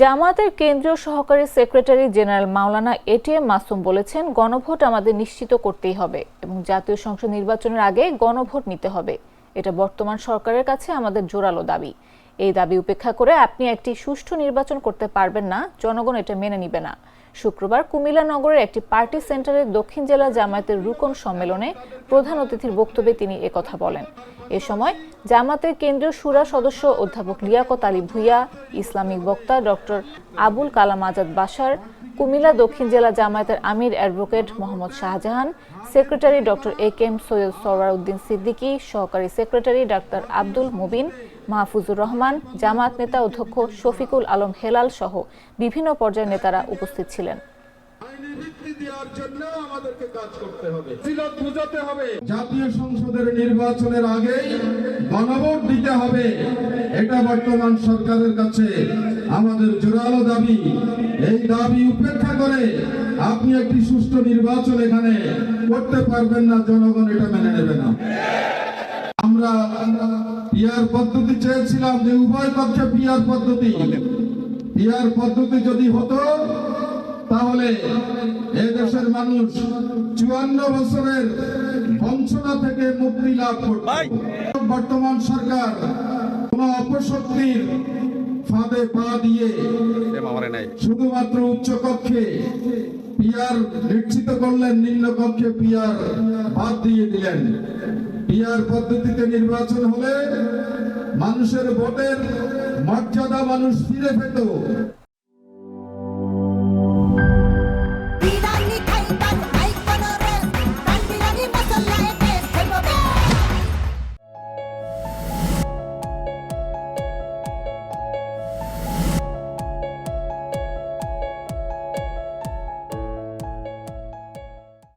জামায়াতের কেন্দ্রীয় সহকারী secretary general Maulana ATM Masum বলেছেন, গণভোট আমাদের নিশ্চিত করতেই হবে এবং জাতীয় সংসদ নির্বাচনের আগে গণভোট নিতে হবে। এটা বর্তমান সরকারের কাছে আমাদের জোরালো দাবি। এই দাবি উপেক্ষা করে আপনি একটি সুষ্ঠু নির্বাচন করতে পারবেন না, জনগণ এটা মেনে নিবে না। শুক্রবার কুমিল্লা নগরের একটি পার্টি সেন্টারে দক্ষিণ জেলা জামায়াতের রুকন সম্মেলনে প্রধান অতিথির বক্তব্যে তিনি একথা বলেন। এ সময় জামাতের কেন্দ্রীয় সুরা সদস্য অধ্যাপক লিয়াকত আলী ভুইয়া, ইসলামিক বক্তা ডক্টর আবুল কালাম আজাদ বাসার কুমিল্লা দক্ষিণ জেলা জামায়াতের আমির advocate Mohammad Shahjahan, secretary doctor A K M Syed Sarwar Uddin Siddiqui, সহকারী সেক্রেটারি ডাক্তার আব্দুল মুবিন মাহফুজুর রহমান, জামাত নেতা অধ্যক্ষ শফিকুল আলম হেলাল সহ বিভিন্ন পর্যায়ের নেতারা উপস্থিত ছিলেন। জাতীয় সংসদের নির্বাচনের গণভোট দিতে হবে। এটা বর্তমান কাছে আমাদের জোরালো দাবি। এই দাবি উপেক্ষা করে আপনি একটি সুষ্ঠু নির্বাচন এখানে করতে পারবেন না, জনগণ এটা মেনে নেবে না। আমরা পিয়ার পদ্ধতি চেয়েছিলাম যে উভয় পক্ষে পিয়ার পদ্ধতি। পিয়ার পদ্ধতি যদি হতো তাহলে এ দেশের মানুষ চুয়ান্ন বছরের বঞ্চনা থেকে মুক্তি লাভ করত। বর্তমান সরকার কোন অপশক্তির ফাঁদে পা দিয়ে শুধুমাত্র উচ্চ কক্ষে পিয়ার নিশ্চিত করলেন নিম্ন কক্ষে পিয়ার বাদ দিয়ে দিলেন। পিয়ার পদ্ধতিতে নির্বাচন হলে মানুষের ভোটের মর্যাদা মানুষ ফিরে পেত।